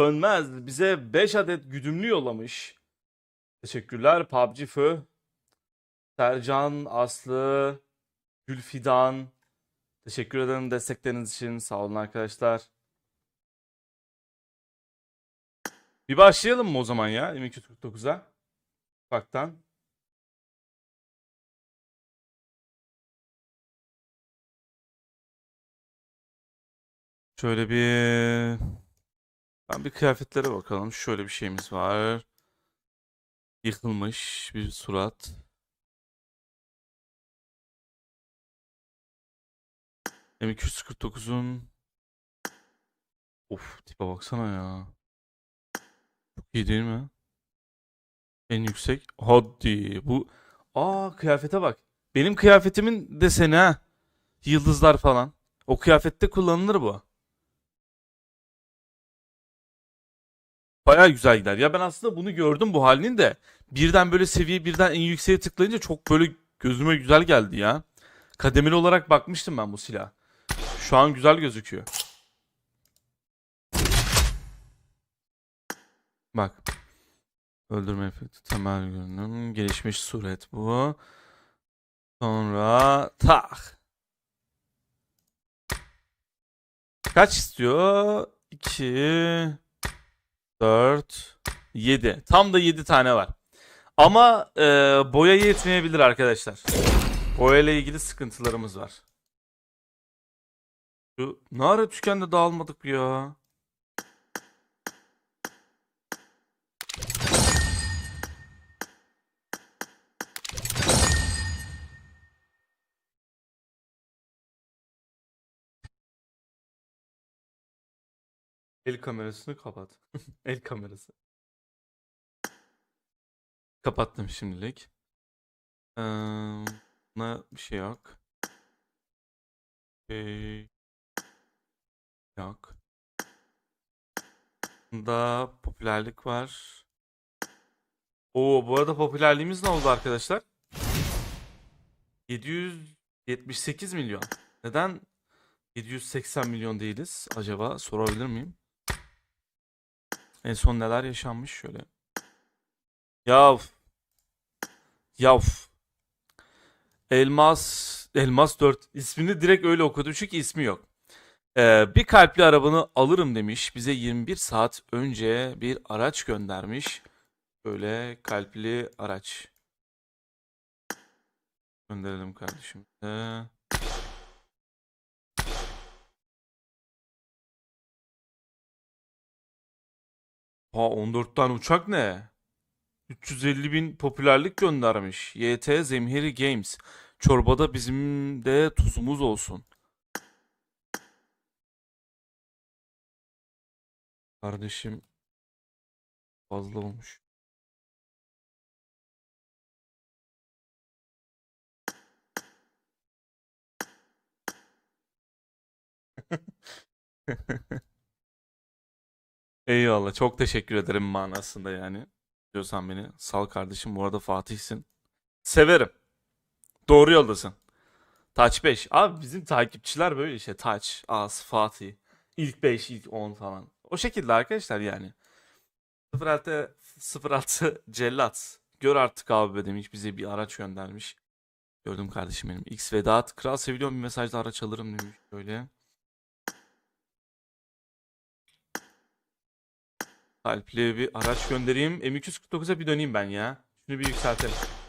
Sönmez bize 5 adet güdümlü yollamış. Teşekkürler PUBG Fö. Sercan, Aslı, Gülfidan. Teşekkür ederim destekleriniz için. Sağ olun arkadaşlar. Bir başlayalım mı o zaman ya M249'a? Ufaktan. Şöyle bir ben bir kıyafetlere bakalım. Şöyle bir şeyimiz var. Yıkılmış bir surat. M249'un Of tipe baksana ya. Çok iyi değil mi? En yüksek. Hadi bu. Aa kıyafete bak. Benim kıyafetimin deseni ha. Yıldızlar falan. O kıyafette kullanılır bu. Baya güzel gider. Ya ben aslında bunu gördüm bu halinin de. Birden böyle seviye birden en yükseğe tıklayınca çok böyle gözüme güzel geldi ya. Kademeli olarak bakmıştım ben bu silah. Şu an güzel gözüküyor. Bak. Öldürme efekti temel görünüm. Gelişmiş suret bu. Sonra tak. Kaç istiyor? 2 4 7. Tam da 7 tane var. Ama e, boya yetmeyebilir arkadaşlar. Boya ile ilgili sıkıntılarımız var. Şu ne ara tükende dağılmadık ya? El kamerasını kapat. El kamerası. Kapattım şimdilik. Ee, buna bir şey yok. Şey yok. Bunda popülerlik var. Oo bu arada popülerliğimiz ne oldu arkadaşlar? 778 milyon. Neden 780 milyon değiliz acaba sorabilir miyim? En son neler yaşanmış şöyle. Yav. Yav. Elmas. Elmas 4. ismini direkt öyle okudum çünkü ismi yok. Ee, bir kalpli arabanı alırım demiş. Bize 21 saat önce bir araç göndermiş. Böyle kalpli araç. Gönderelim kardeşim. Ee, Ha 14 tane uçak ne? 350 bin popülerlik göndermiş. YT Zemheri Games. Çorbada bizim de tuzumuz olsun. Kardeşim fazla olmuş. Eyvallah. Çok teşekkür ederim manasında yani. Diyorsan beni. Sal kardeşim. Bu arada Fatih'sin. Severim. Doğru yoldasın. Taç 5. Abi bizim takipçiler böyle işte. Taç, As, Fatih. İlk 5, ilk 10 falan. O şekilde arkadaşlar yani. 06 06 Cellat. Gör artık abi demiş. Bize bir araç göndermiş. Gördüm kardeşim benim. X Vedat. Kral seviliyorum bir mesajda araç alırım demiş. Böyle. Kalpli bir araç göndereyim. M249'a bir döneyim ben ya. Şunu bir yükseltelim.